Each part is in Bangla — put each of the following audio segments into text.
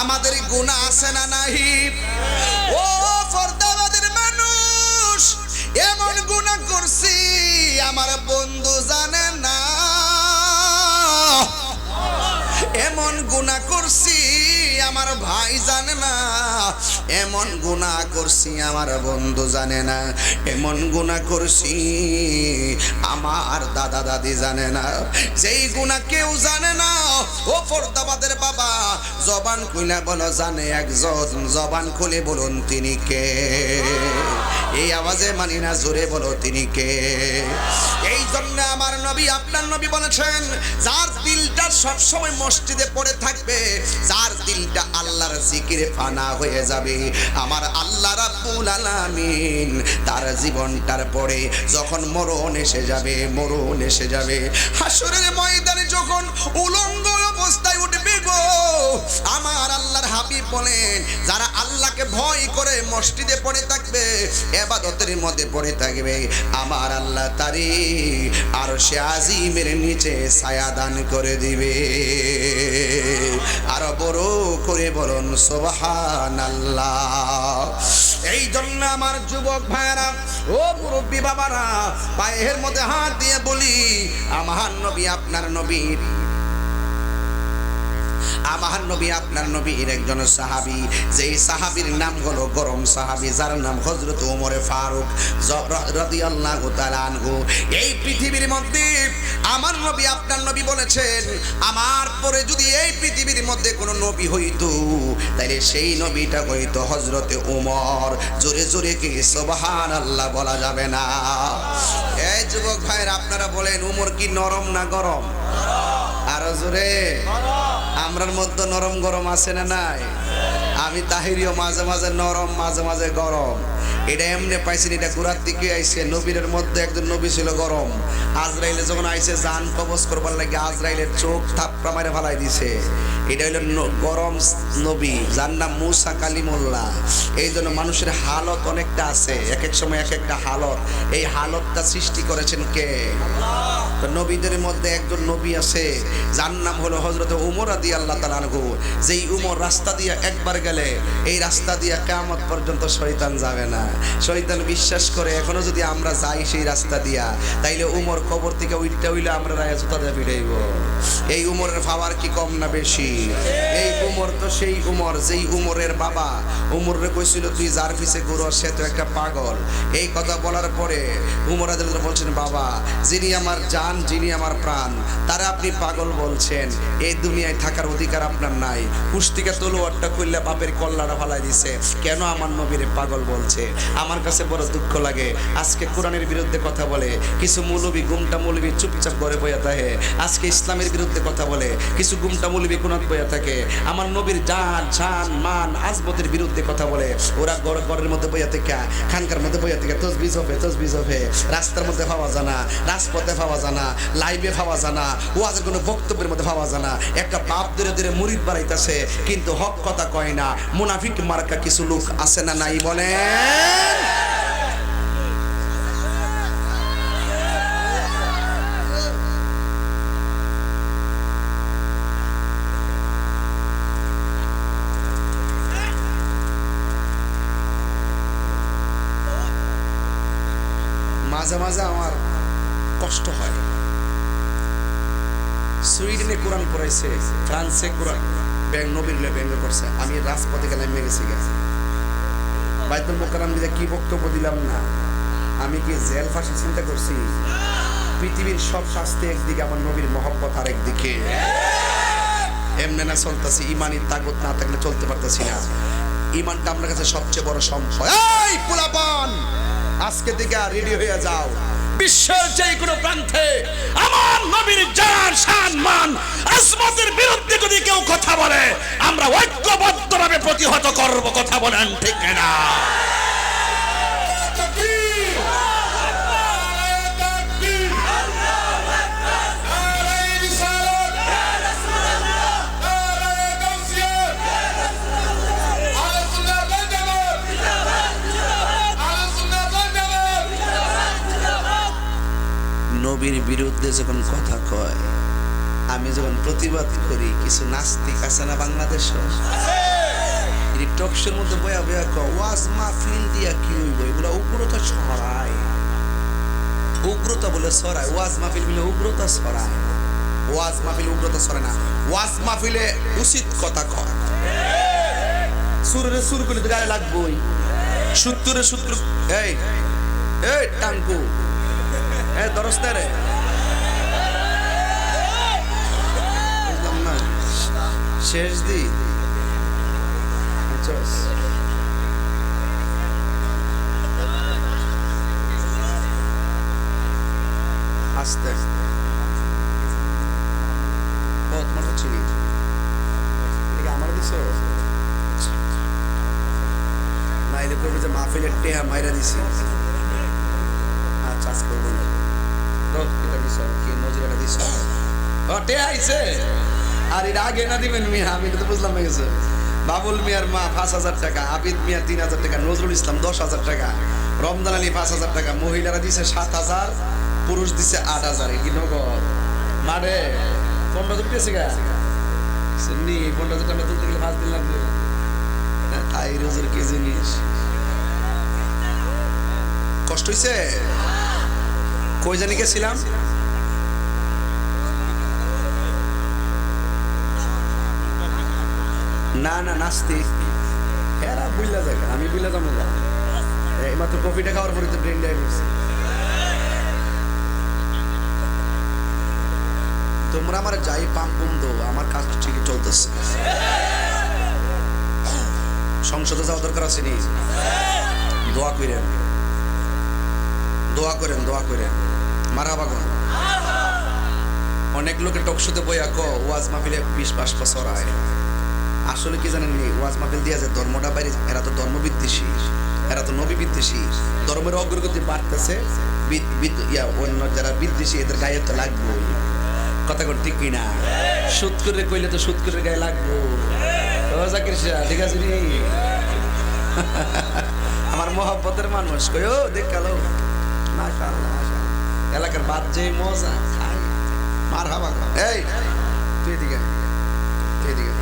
আমাদের গুণা আছে না নাহি? ও ফরদাবাদের মানুষ, এমন গুণা করছি, আমার বন্ধু জানে না। এমন গুণা করছি আমার ভাই জানে না। এমন গুণা করছি আমার বন্ধু জানে না। এমন গুণা করছি আমার দাদা দাদি জানে না। যেই গুণা কেউ জানে না, ও ফর্দাবাদের বাবা, জবান খুলে বলো জানে একজন, জবান খুলে বলুন তিনি কে? এই আওয়াজে মানি না জোরে বলো তিনি কে? এই জন্য আমার নবী, আপনার নবী বলেছেন, যার দিলটা সবসময় মসজিদে পড়ে থাকবে, যার দিলটা আল্লাহর জিকিরে ফানা হয়ে যাবে। আমার আল্লাহ রাব্বুল আলামিন তার জীবনটার পরে যখন মরণ এসে যাবে, মরণ এসে যাবে হাসরের ময়দানে যখন উলঙ্গ অবস্থায় আমার আল্লাহর হাবিব বলেন, যারা আল্লাহকে ভয় করে মসজিদে পড়ে থাকবে, এবাদতের মধ্যে পড়ে থাকবে। আমার আল্লাহ তারি আর সে আজিমের নিচে ছায়া দান করে দিবে। আরও বড় করে বলুন সোবাহান আল্লাহ এই জন্য আমার যুবক ভাইয়েরা, ও মুরব্বী বাবারা, পায়ের মধ্যে হাত দিয়ে বলি, আমার নবী আপনার নবীর আমার নবী, আপনার নবীর একজন সাহাবি। যেই সাহাবীর নাম হলো গরম সাহাবি, যার নাম হজরত ওমরে ফারুক আনহু। এই পৃথিবীর মধ্যে আমার নবী, আপনার নবী বলেছেন, আমার পরে যদি এই পৃথিবীর মধ্যে কোনো নবী হইতো, তাইলে সেই নবীটা হইতো হজরতে ওমর। জোরে জোরে কি সুবহানাল্লাহ বলা যাবে না? এই যুবক ভাইয়ের, আপনারা বলেন উমর কি নরম না গরম? আরও জোরে। আমরার মধ্যে নরম গরম আছে না নাই? আমি তাহিরিও মাঝে মাঝে নরম, মাঝে মাঝে গরম। এটা এমনি পাইছেন, এটা গোড়ার দিকে আইছে নবীরের মধ্যে একজন নবী ছিল গরম। আজরাইলে যখন আইছে, জান কবজ করবার লাগে আজরাইলের চোখ থাপড়া মারে ফালাই দিছে। এটা হইল গরম নবী, যার নাম মুসা কালিমুল্লাহ। এই জন্য মানুষের হালত অনেকটা আছে, এক এক সময় এক একটা হালত। এই হালতটা সৃষ্টি করেছেন কে? নবীদের মধ্যে একজন নবী আছে, যার নাম হলো হজরত উমর আদি আল্লাহ তালানহু যেই উমর রাস্তা দিয়ে একবার গেলে এই রাস্তা দিয়ে কেমত পর্যন্ত শয়তান যাবে না। শয়তান বিশ্বাস করে, এখনও যদি আমরা যাই সেই রাস্তা দিয়া, তাইলে উমর কবর থেকে উইটটা উইলে আমরা রায় জুতা দিয়ে ফিরাইব এই উমরের পাওয়ার কি কম না বেশি? এই উমর তো সেই উমর, যেই উমরের বাবা। উমরে কইছিল, তুই যার পিছে গুরু সে তো একটা পাগল। এই কথা বলার পরে উমর আদিল বলছেন, বাবা, যিনি আমার জান, যিনি আমার প্রাণ, তারা আপনি পাগল বলছেন। এই দুনিয়ায় থাকার অধিকার আপনার নাই। পুস্তিকা তলোয়ারটা খুললে বাপের কল্লাটা ফালাই দিছে। কেন আমার নবীরে পাগল বলছে? আমার কাছে বড় দুঃখ লাগে। আজকে কোরআনের বিরুদ্ধে কথা বলে। কিছু মৌলবী গুমটা মৌলবী চুপচাপ ঘরে বইয়া থাকে। আজকে ইসলামের বিরুদ্ধে কথা বলে। কিছু গুমটা মৌলবী কোনাত বইয়া থাকে। আমার নবীর জান জান, মান, আজমতের বিরুদ্ধে কথা বলে। ওরা ঘর ঘরের মধ্যে বইয়া থেকে, খানকার মধ্যে বইয়া থেকে তসবিজ হবে তসবিজ হবে। রাস্তার মধ্যে পাওয়া জানা, রাজপথে পাওয়া জানা, লাইভে পাওয়া জানা ওয়াজের কোনো বক্তব্যের মধ্যে পাওয়া জানা। একটা বাপ ধরে ধরে মুরিদ বাড়াইতেছে কিন্তু হক কথা কয় না। মুনাফিক মার্কা কিছু লোক আছে না নাই বলে মাঝে মাঝে আমার কষ্ট হয়। সুইডেনে কোরআন পড়াইছে, ফ্রান্সে কোরআন ব্যাংক নবীর ব্যঙ্গ করছে। আমি রাজপথে গেলে নেমে গেছি বাইতুল মোকারাম দিকে কি বক্তব্য দিলাম না? আমি কি জেল ফাঁসি চিন্তা করছি? পৃথিবীর সব শাস্তি একদিকে, আমার নবীর মহব্বত আর একদিকে এমনি না চলতেছি ইমানি তাগত না থাকলে চলতে পারতেছি না। ইমানটা আপনার কাছে সবচেয়ে বড় সম্পদ। এই আজকে থেকে রেডি হয়ে যাও। বিশ্বের যে কোনো প্রান্তে আমার নবীর জান শান মান আজমতের বিরুদ্ধে যদি কেউ কথা বলে, আমরা ঐক্যবদ্ধভাবে প্রতিহত করব, কথা বলেন ঠিক না বিরুদ্ধে যখন কিছু নাস্তিক আছে না বাংলাদেশ টকশের মধ্যে বয়া বয়া ওয়াজ মাহফিল দিয়া কি হইব? এগুলা উগ্রতা ছড়ায়। উগ্রতা বলে ছড়ায়। ওয়াজ মাহফিল বলে উগ্রতা ছড়ায়। ওয়াজ মাহফিল উগ্রতা ছড়ায় না। ওয়াজ মাহফিলে উচিত কথা কয়। সুরে সুর করলে তো গায়ে লাগবই। সত্তরে সত্তর এই এই, টাঙ্কু। এই দরস্তে শেষ দি চস আস্তে আস্তে। ও তোমার হচ্ছে নি। আমার দিছ? নাইলে করবে যে মাহফিলের টেহা মাইরা দিছি। আচ্ছা আজ করব না। দিছ কি মজুরাটা দিছ। টেহা আইছে। আর এর আগে না দিবেন মিয়া? আমি তো বুঝলাম হয়ে গেছে। বাবুল মিয়ার মা পাঁচ হাজার টাকা আবিদ মিয়া তিন হাজার টাকা নজরুল ইসলাম দশ হাজার টাকা রমজান আলী পাঁচ হাজার টাকা মহিলারা দিছে সাত হাজার পুরুষ দিছে আট হাজার। কি নগদ? মারে পনেরো হাজার পেয়েছে গা। নি পনেরো হাজার টাকা তুলতে গেলে পাঁচ দিন লাগবে। না, তাই রোজের কি জিনিস? কষ্ট হয়েছে কই জানি গেছিলাম? না না, নাস্তি। এরা বুঝলা যাক আমি বুঝলা যাব না। এই মাত্র কফিটা খাওয়ার পরে তো ব্রেন ড্রাইভ হচ্ছে তোমরা আমার যাই পাম পুম দো আমার কাজ ঠিকই চলতেছে। সংসদে যাওয়া দরকার আছে নি? দোয়া করেন দোয়া করেন দোয়া করেন। মারা বাগন অনেক লোকে টকশোতে বইয়া ক ওয়াজ মাহফিলে বিশ বছর আয়। আসলে কি জানেন ওয়াজ মাহফিল দিয়া যে ধর্মটা বাইরে, এরা তো ধর্ম বিদ্বেষী এরা তো নবী বিদ্বেষী ধর্মের অগ্রগতি বাড়তেছে অন্য যারা বিদ্বেষী, এদের গায়ে তো লাগবো কথা কর ঠিক কিনা? সুদ করে কইলে তো সুদ করে গায়ে লাগবো ঠিক আছে আমার মহব্বতের মানুষ কই, ও দেখ কালো মাশাআল্লাহ মাশাআল্লাহ। এলাকার বাদ যে মজা, খাই। মার হাবা এই, তুই এদিকে। তুই এদিকে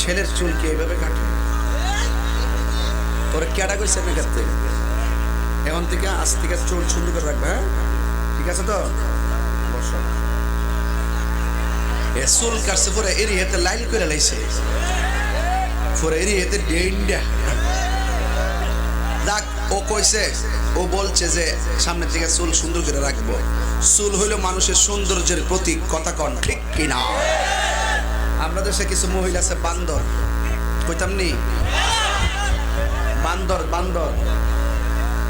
ছেলের চুল কি এইভাবে কাটে? তোর কেডা কইছে না কাটতে এখন থেকে আজ থেকে চুল সুন্দর করে রাখবে হ্যাঁ? ঠিক আছে তো? এ চুল কাটছে, পরে এরি হেতে লাইন করে লাইছে। পরে এরি হেতে ডেন্ডা যাক ও কইছে, ও বলছে যে সামনে থেকে চুল সুন্দর করে রাখব। চুল হইল মানুষের সৌন্দর্যের প্রতীক, কথা কন, ঠিক কিনা? আমরা দেশে কিছু মহিলা আছে, বান্দর। কইতাম নি? বান্দর বান্দর।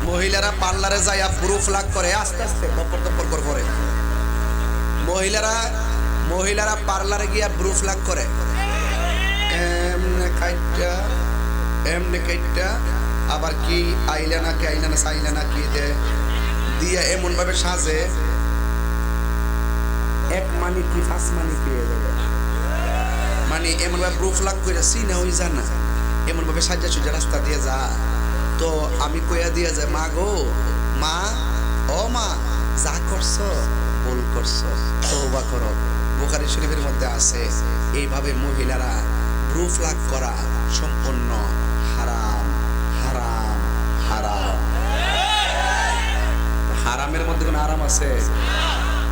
মহিলারা পার্লারে যাইয়া প্রুফ লাগ করে, আস্তে আস্তে দপ্পর দপ্পর করে মহিলারা মহিলারা পার্লারে গিয়া ব্রুফ লাগ করে। এমনে কাইটা এমনে কাইটা আবার কি আইলানা কি আইলানা সাইলানা কি দে? দিয়ে এমন ভাবে সাজে। এক মানি কি, পাঁচ মানি কি যাবে? মানে এমন ভাবে প্রুফ লাগ করে সিনা ওই এমন ভাবে সাজা সুজা রাস্তা দিয়ে যা। তো আমি কইয়া দিয়ে যায় মা গো, মা, ও মা, যা করছ, ভুল করছ, তওবা করো। বুখারী শরীফের মধ্যে আছে, এইভাবে মহিলারা প্রুফ লাগ করা সম্পূর্ণ হারাম হারাম হারাম। হারামের মধ্যে কোনো আরাম আছে?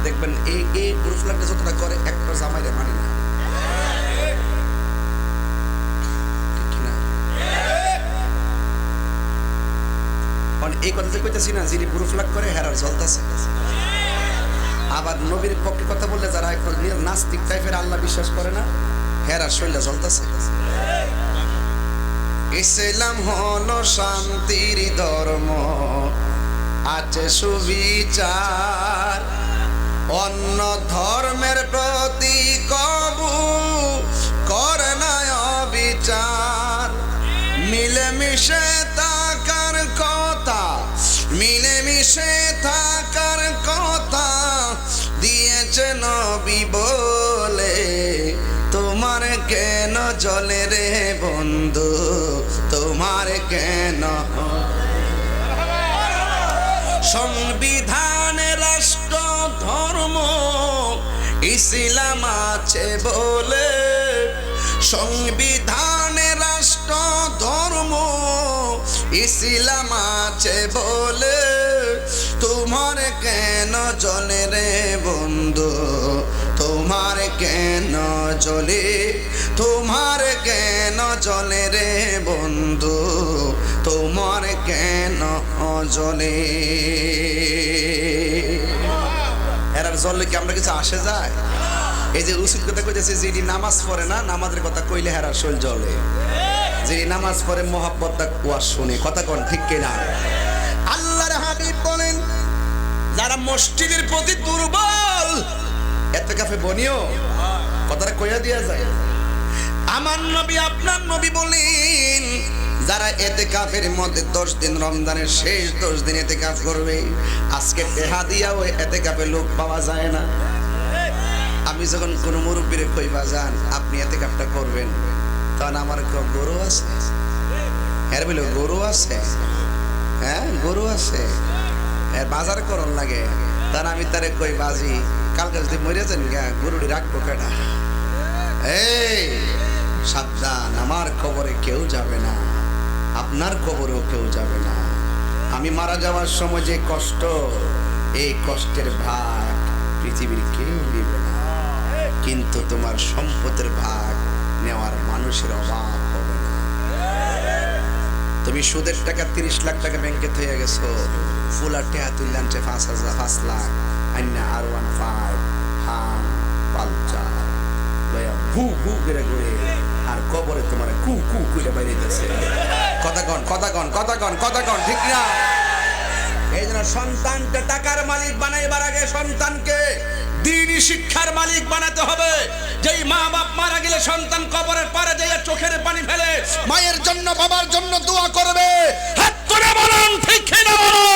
দেখবেন এই এই প্রুফ লাগটা যতটা করে কথা যে কইতেছি না, যিনি প্রুফ লাগ করে, হেরার জ্বলতাছে আবার নবীর পক্ষে কথা বললে যারা একটু নি- নাস্তিক টাইপের আল্লাহ বিশ্বাস করে না, হেরার শৈলা জ্বলতাছে ইসলাম হলো শান্তির ধর্ম, আছে সুবিচার। অন্য ধর্মের প্রতি কবু করে না অবিচার। মিলেমিশে মিলেমিশে থাকার কথা দিয়েছে নবী বলে। তোমার কেন জলে রে বন্ধু? তোমার কেন? সংবিধান, রাষ্ট্র, ধর্ম, ইসলাম আছে বলে। সংবিধান, রাষ্ট্র, ধর্ম, ইসলাম আছে বলে। তোমার কেন জলে রে বন্ধু? তোমার কেন জলে তোমার কেন জলে রে বন্ধু? তোমার কেন জলে এরার জলে কি আমরা কিছু আসে যায়? এই যে উচিত কথা কইতেছে, যিনি নামাজ পড়ে না, নামাজের কথা কইলে হেরার শৈল জলে যিনি নামাজ পড়ে মোহাব্বতটা কুয়া শুনে। কথা কোন, ঠিক কিনা? যারা মসজিদের প্রতি দুর্বল। এত কাফে বনিও, কথাটা কইয়া দিয়া যায়। আমার নবী, আপনার নবী বলেন, যারা এতে কাফের মধ্যে দশ দিন রমজানের শেষ দশ দিন এতে কাফ করবে, আজকে পেহা দিয়া ওই এতে কাপে লোক পাওয়া যায় না। আমি যখন কোনো মুরব্বীর কইবা যান আপনি এতে কাপটা করবেন? তখন আমার গরু আছে? হ্যাঁ বলে, গরু আছে। হ্যাঁ গরু আছে। বাজার করন লাগে। তার আমি তারে কই, বাজি, কালকে যদি মরে যান গা গরুটি রাখব কেটা এই, সাবধান, আমার খবরে কেউ যাবে না। আপনার খবরেও কেউ যাবে না। আমি মারা যাওয়ার সময় যে কষ্ট, এই কষ্টের ভাগ পৃথিবীর কেউ নেবে না। কিন্তু তোমার সম্পদের ভাগ নেওয়ার মানুষের অভাব তুমি সুদের টাকা তিরিশ লাখ টাকা ব্যাংকে থেকে গেছো। ফুলার টেহা তুললে আনছে পাঁচ হাজার, পাঁচ লাখ। আইনা আর ওয়ান ফাইভ হান লয়া করে ঘুরে আর কবরে তোমার কু কু বাইরে কথা কন কথা কন কথা কন কথা কন, ঠিক না? এই জন্য সন্তানকে টাকার মালিক বানাইবার আগে সন্তানকে দিনই শিক্ষার মালিক বানাতে হবে। যেই মা বাপ মারা গেলে সন্তান কবরের পারে যাইয়া চোখের পানি ফেলে মায়ের জন্য, বাবার জন্য দোয়া করবে। হাত করে বলুন, ঠিক না বলুন?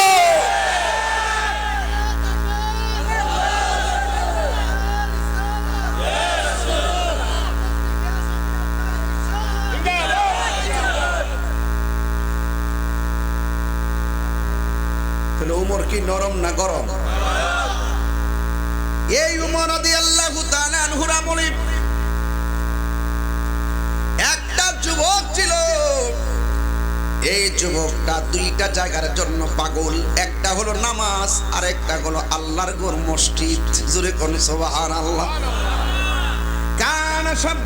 কি নরম না গরম? যুবকটা দুইটা জায়গার জন্য পাগল। একটা হলো নামাজ আর একটা হলো আল্লাহর গোর মসজিদ। জুড়ে কোন আল্লাহ কান সব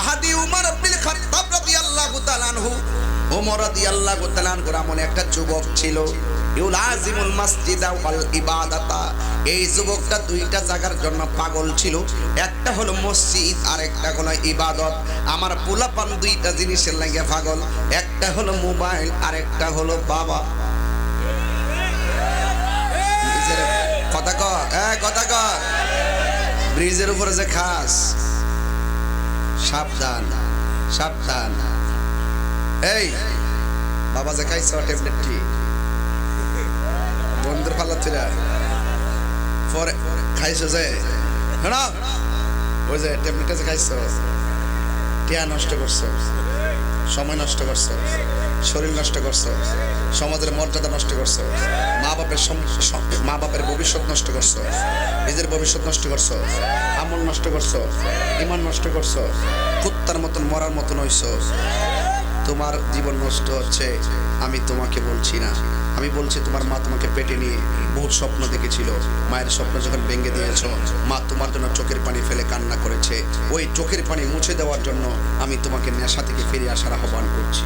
আহাদি উমর বিল খাত্তাব রাদিয়াল্লাহু তাআলা আনহু ওমর রাদিয়াল্লাহু তাআলা আনহুর আমলে একটা যুবক ছিল ইউলাজিমুল মাসজিদা ওয়াল এই যুবকটা দুইটা জায়গার জন্য পাগল ছিল, একটা হলো মসজিদ আর একটা হলো ইবাদত। আমার পোলাপান দুইটা জিনিসের লাগে পাগল, একটা হলো মোবাইল আর একটা হলো বাবা। কথা হ্যাঁ কথা কর ব্রিজের উপরে যে খাস, সাবধান সাবধান। এই, বাবা যে খাইছ ট্যাবলেটটি বন্ধুর পাল্লা ছিল পরে খাইছো যে? শোনো ওই যে ট্যাবলেটটা যে খাইছো। টিয়া নষ্ট করছ। সময় নষ্ট করছ। শরীর নষ্ট করছ। সমাজের মর্যাদা নষ্ট করছ। মা বাপের মা বাপের ভবিষ্যৎ নষ্ট করছ। নিজের ভবিষ্যৎ নষ্ট করছ। আমল নষ্ট করছ। ইমান নষ্ট করছ। কুত্তার মতন মরার মতন হইছো। তোমার জীবন নষ্ট হচ্ছে, আমি তোমাকে বলছি না। আমি বলছি তোমার মা তোমাকে পেটে নিয়ে বহুত স্বপ্ন দেখেছিল। মায়ের স্বপ্ন যখন ভেঙে দিয়েছ, মা তোমার জন্য চোখের পানি ফেলে কান্না করেছে। ওই চোখের পানি মুছে দেওয়ার জন্য আমি তোমাকে নেশা থেকে ফিরে আসার আহ্বান করছি।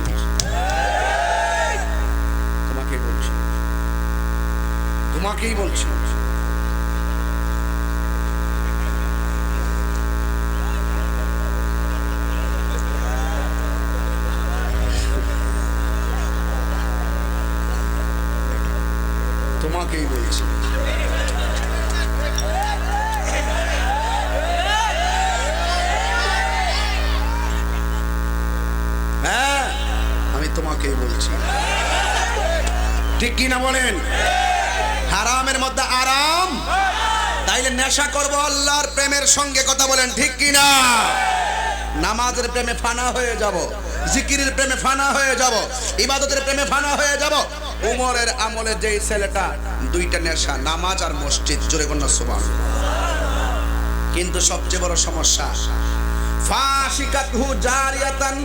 তোমাকে বলছি। তোমাকেই বলছি। তোমাকেই বলছি। হ্যাঁ আমি তোমাকেই বলছি। ঠিক কি না বলেন? হারামের মধ্যে আরাম, তাইলে নেশা করব আল্লাহর প্রেমের সঙ্গে কথা বলেন, ঠিক কি না নামাজের প্রেমে ফানা হয়ে যাব, জিকিরের প্রেমে ফানা হয়ে যাব, ইবাদতের প্রেমে ফানা হয়ে যাব উমরের আমলে যেই ছেলেটা, দুইটা নেশা, নামাজ আর মসজিদ, জোরে কন্যা সুবান কিন্তু সবচেয়ে বড় সমস্যা, ফাশিকাতহু জারিয়াতান,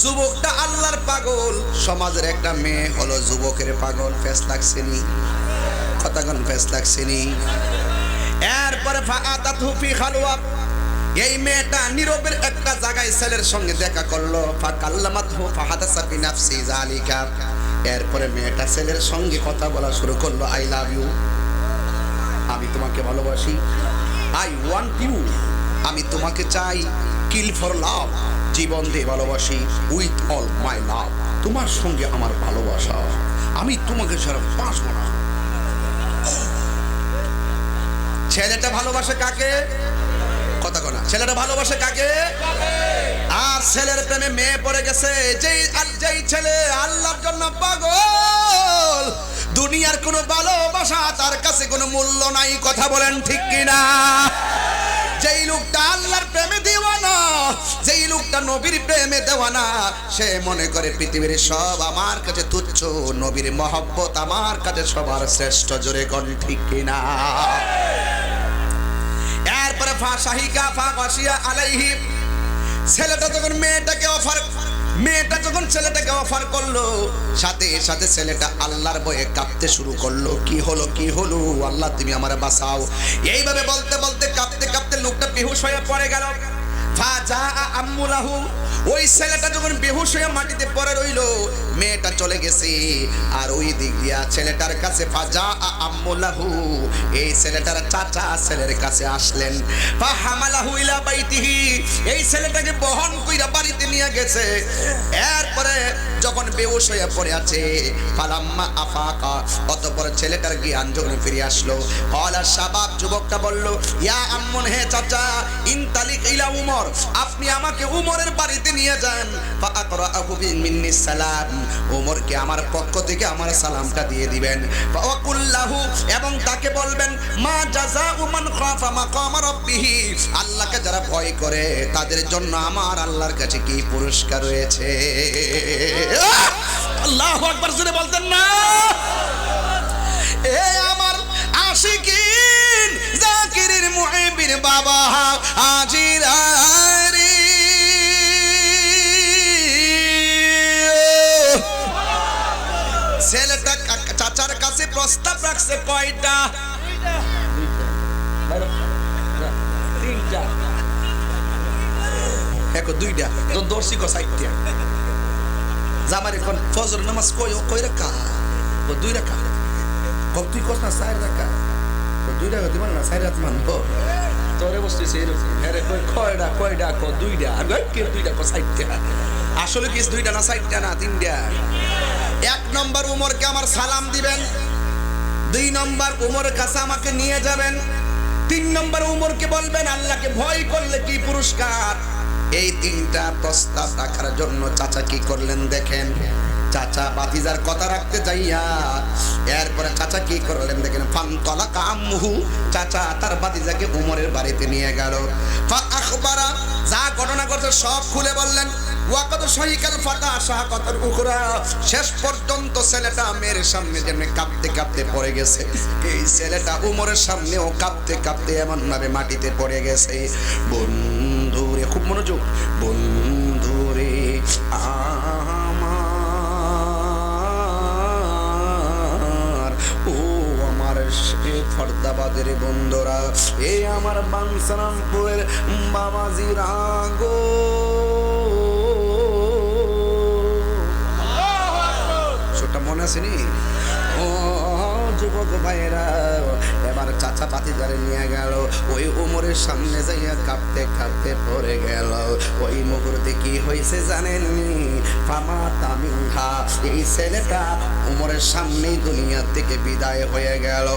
যুবকটা আল্লাহর পাগল। সমাজের একটা মেয়ে হলো যুবকের পাগল, ফেস লাগছেনি কথাগণ ফেস লাগছেনি এরপরে ফাআতাতহু ফি খালওয়া। এই মেয়েটা নীরবের একটা জায়গায় ছেলের সঙ্গে দেখা করল। ফাকাল্লামাতহু ফাহাদাসা ফি নাফসি জালিকা এরপরে মেয়েটা ছেলের সঙ্গে কথা বলা শুরু করল আই লাভ ইউ আমি তোমাকে ভালোবাসি। আই ওয়ান্ট ইউ আমি তোমাকে চাই। কিল ফর লাভ জীবন দিয়ে ভালোবাসি। উইথ অল মাই লাভ তোমার সঙ্গে আমার ভালোবাসা। আমি তোমাকে ছাড়া বাঁচবো না। ছেলেটা ভালোবাসে কাকে? কথা কোনা ছেলেটা ভালোবাসে কাকে? আর ছেলের প্রেমে মেয়ে পড়ে গেছে। যেই আল- যেই ছেলে আল্লাহর জন্য পাগল, দুনিয়ার কোনো ভালোবাসা তার কাছে কোনো মূল্য নাই, কথা বলেন ঠিক কিনা? যেই লোকটা আল্লাহর প্রেমে দেওয়ানা, যেই লোকটা নবীর প্রেমে দেওয়ানা, সে মনে করে পৃথিবীর সব আমার কাছে তুচ্ছ, নবীর মহব্বত আমার কাছে সবার শ্রেষ্ঠ, জোরে কোন ঠিক কিনা? এরপরে ফা শাহিকা ফা বাসিয়া আলাইহি ছেলেটা যখন মেয়েটাকে অফার মেয়েটা যখন ছেলেটাকে অফার করল, সাথে সাথে ছেলেটা আল্লাহর বয়ে কাঁপতে শুরু করল। কি হলো কি হলো? আল্লাহ তুমি আমার বাঁচাও। এইভাবে বলতে বলতে কাঁপতে কাঁপতে লোকটা বেহুশ হয়ে পড়ে গেল। আম্মুলাহু ওই ছেলেটা যখন বেহুশ হয়ে মাটিতে পড়ে রইল, মেয়েটা চলে গেছে। আর ওই দিক দিয়া ছেলেটার কাছে ফাজা আম্মুলাহু এই ছেলেটার চাচা ছেলের কাছে আসলেন। হামালাহু ইলা বাইতিহি। এই ছেলেটাকে বহন কইরা বাড়িতে নিয়ে গেছে। এরপরে যখন বেহুশ হয়ে পড়ে আছে, ফালাম্মা আফাকা, অতঃপর ছেলেটার জ্ঞান যখন ফিরে আসলো, কলা শাবাব যুবকটা বলল, ইয়া আম্মন, হে চাচা, ইনতালিক ইলা উমর। আপনি আমাকে উমরের বাড়িতে নিয়ে যান। মিন্নি সালাম। উমরকে আমার পক্ষ থেকে আমার সালামটা দিয়ে দিবেন। ফাওয়াকুল্লাহু, এবং তাকে বলবেন, মা জাযাউ মান খাফা মাকাম রাব্বিহি। আল্লাহকে যারা ভয় করে, তাদের জন্য আমার আল্লাহর কাছে কি পুরস্কার রয়েছে? আল্লাহু আকবার, জোরে বলতেন না। এ আমার আশিকিন জাকিরের মুহিবির বাবা। কয়টা? এখন দুইটা। তো দর্শি কো সাইটটা জামার এখন ফজর নামাজ কই কই রাখা? ও দুই রাখা? কব তুই কস না চার রাখা? ও দুই রাখা দিবেন না চার রাত মানবো তোরে বসতেছে এরকম হ্যাঁ কই কয়টা কয়টা ক দুইটা কই, কে দুইটা ক সাইটটা আসলে কি দুইটা না সাইটটা না তিনটা এক নম্বর উমরকে আমার সালাম দিবেন। দুই নম্বর উমরের কাছে আমাকে নিয়ে যাবেন। তিন নম্বর উমরকে বলবেন, আল্লাহকে ভয় করলে কি পুরস্কার? এই তিনটা প্রস্তাব রাখার জন্য চাচা কি করলেন দেখেন। চাচা বাতিজার কথা রাখতে যাইয়া, এরপরে চাচা কি করলেন দেখেন ফান্তলা কামহু, চাচা তার বাতিজাকে উমরের বাড়িতে নিয়ে গেল। আখবারা, যা ঘটনা করছে সব খুলে বললেন, ওয়াকাদ সহিকাল ফাতা শাহাকাতুল উখরা, শেষ পর্যন্ত ছেলেটা মেয়ের সামনে যেমনি কাঁপতে কাঁপতে পড়ে গেছে, এই ছেলেটা উমরের সামনেও কাঁপতে কাঁপতে এমন ভাবে মাটিতে পড়ে গেছে। বন্ধুরে, খুব মনোযোগ, বন্ধুরে। সে ফরদাবাদের বন্ধুরা, এ আমার বাংসারামপুরের বাবাজি রাগো সেটা মনে আছে নি? ও, যুবক ভাইয়েরা এবার চাচা পাতিদারে নিয়ে গেল। ওই উমরের সামনে যাইয়া কাঁপতে কাঁপতে পড়ে গেল। ওই মুহূর্তে কি হয়েছে জানেননি ফামা তামিনহা, এই ছেলেটা উমরের সামনেই দুনিয়া থেকে বিদায় হয়ে গেল।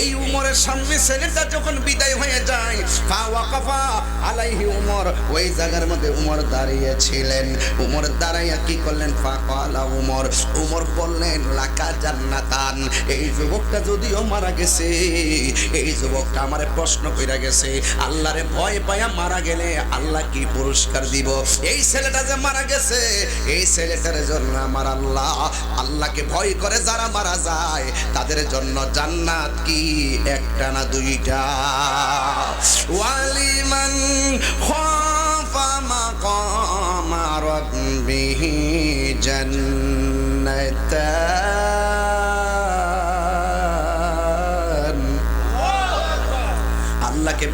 এই উমরের সামনে ছেলেটা যখন বিদায় হয়ে যায়, ফা ওয়াকাফা আলাইহি উমর, ওই জায়গার মধ্যে উমর দাঁড়িয়েছিলেন উমর দাঁড়াইয়া কি করলেন? ফা কালা উমর উমর বললেন, লাকা জান্নাতান। এই যুবকটা যদিও মারা গেছে এই যুবকটা আমারে প্রশ্ন কইরা গেছে, আল্লাহরে ভয় পায়া মারা গেলে আল্লাহ কি পুরস্কার দিব? এই ছেলেটা যে মারা গেছে, এই ছেলেটার জন্য আমার আল্লাহ, আল্লাহকে ভয় করে যারা মারা যায়, তাদের জন্য জান্নাত কি? একটা না দুইটা? ওয়ালিমান খাফা মাকাম রাব্বিহি জান্নাতান।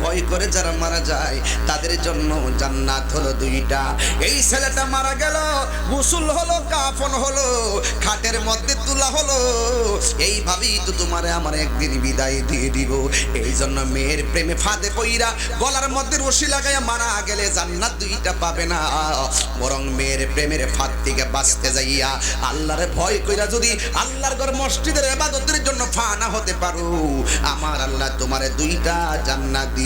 ভয় করে যারা মারা যায়, তাদের জন্য জান্নাত হলো দুইটা। এই ছেলেটা মারা গেল, গোসল হলো, কাফন হলো, খাটের মধ্যে তুলা হলো। এইভাবেই তো তোমারে আমার একদিন বিদায় দিয়ে দিব। এই জন্য মেয়ের প্রেমে ফাঁদে পইরা গলার মধ্যে রশি লাগাইয়া মারা গেলে জান্নাত দুইটা পাবে না। বরং মেয়ের প্রেমের ফাঁদ থেকে বাঁচতে যাইয়া আল্লাহর ভয় কইরা যদি আল্লাহর ঘর মসজিদের ইবাদতের জন্য ফানা হতে পারো, আমার আল্লাহ তোমারে দুইটা জান্নাত দিয়ে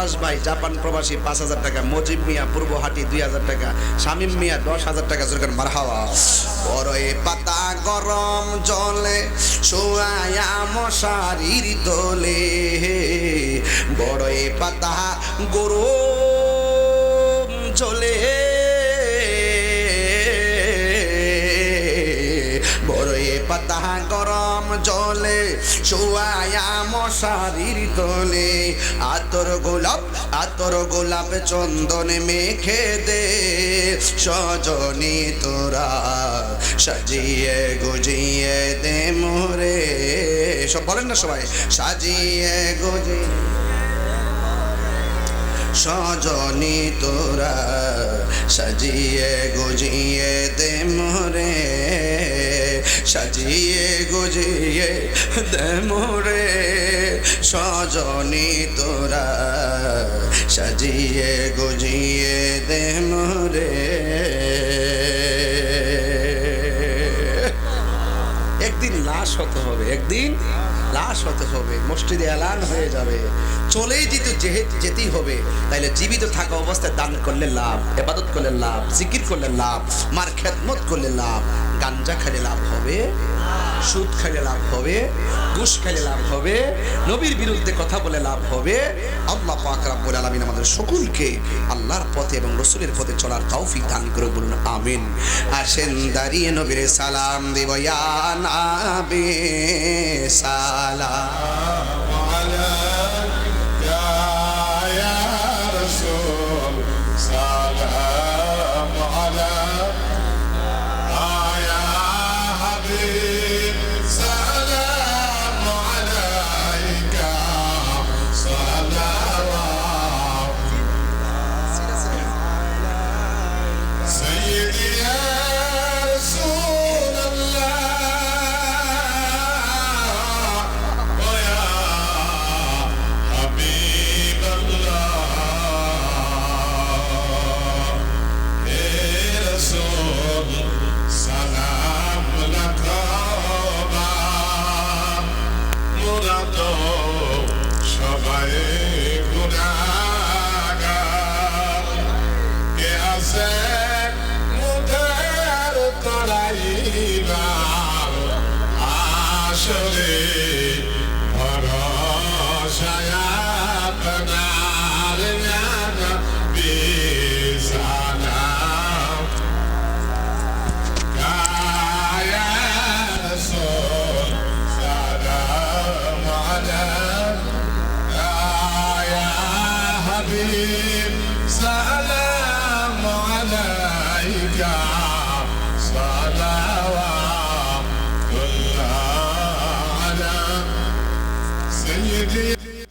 পলাশ ভাই, জাপান প্রবাসী, পাঁচ হাজার টাকা। মজিব মিয়া পূর্বহাটি দুই হাজার টাকা। শামিম মিয়া, দশ হাজার টাকা সরকার মারহাওয়া। বড়ই পাতা গরম জলে, শোয়ায়া মশারির তোলে বড়ই পাতা গরম জলে। বড়ই পাতা গরম জলে, শোয়ায়া মশারির তোলে। আতর গোলাপ আতর গোলাপ চন্দন মেখে দে। সজনি তোরা সাজিয়ে গুজিয়ে দে মোরে। সব বলেন না সবাই, সাজিয়ে গুজিয়ে সজনি তোরা সাজিয়ে গুজিয়ে দে মোরে। সাজিয়ে গুজিয়ে দে মোরে সজনি তোরা। সাজিয়ে গুজিয়ে দে মোরে একদিন লাশ হতে হবে, একদিন লাশ হতে হবে, মসজিদে এলান হয়ে যাবে। চলেই যেতে যেতেই হবে, তাইলে জীবিত থাকা অবস্থায় দান করলে লাভ, এবাদত করলে লাভ, জিকির করলে লাভ, মার খেদমত করলে লাভ গাঞ্জা খেলে লাভ হবে, সুদ খেলে লাভ হবে, ঘুষ খেলে লাভ হবে, নবীর বিরুদ্ধে কথা বলে লাভ হবে। আল্লাহ পাক বলে আলামিন আমাদের সকলকে আল্লাহর পথে এবং রসুলের পথে চলার তৌফিক দান করে বলুন, আমিন। আসেন, দাঁড়িয়ে নবীর সালাম দিব, ইয়া নাবি সালাম।